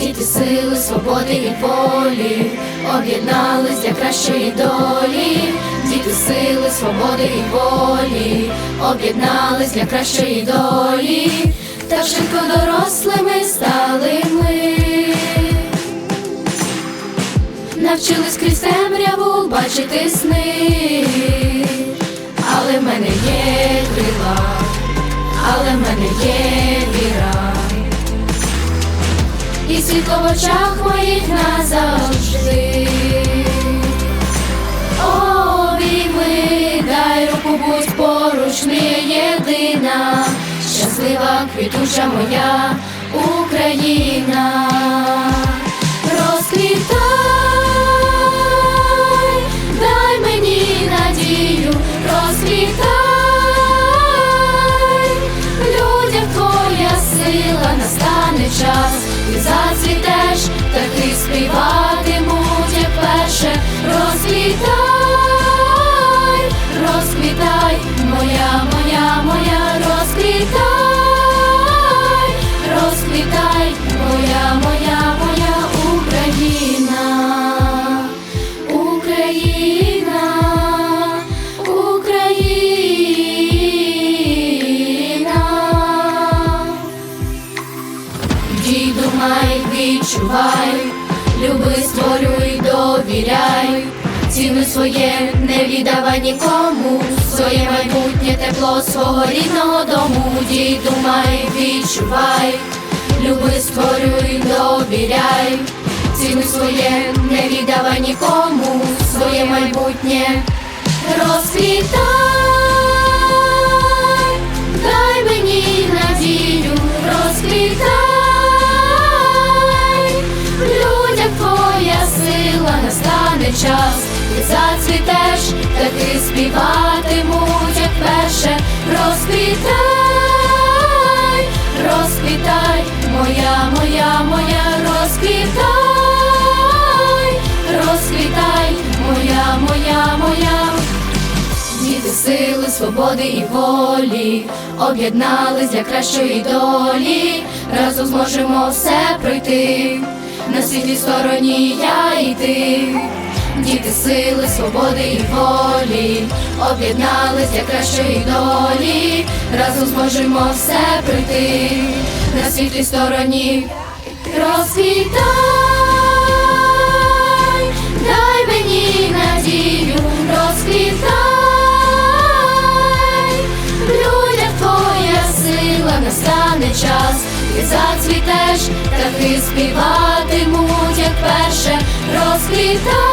Діти сили, свободи і волі, об'єднались для кращої долі, діти сили, свободи і волі, об'єднались для кращої долі, так швидко дорослими стали ми. Навчились крізь темряву бачити сни, але в мене є крила, але в мене є віра, і світло в очах моїх назавжди. Обійми, дай руку, будь поруч, не єдина, щаслива квітуча моя час, і зацвітеш, співатимуть, як перше, розквітай, Дій, думай, відчувай, люби, створюй, довіряй, цінуй своє, не віддавай нікому, своє майбутнє тепло свого рідного дому. Дій, думай, відчувай, люби, створюй, довіряй, цінуй своє, не віддавай нікому, своє майбутнє розквітай, співатимуть, як перше, розквітай, розквітай, моя, моя, моя, розквітай, розквітай, моя, моя, моя. Діти сили, свободи і волі об'єднались для кращої долі. Разом зможемо все пройти. На світлій стороні я і ти. Діти сили, свободи і волі об'єднались для кращої долі. Разом зможемо все пройти. На світлій стороні розквітай, дай мені надію, розквітай, в твоя сила настане час, ти зацвітеш, таки співатимуть, як перше, розквітай,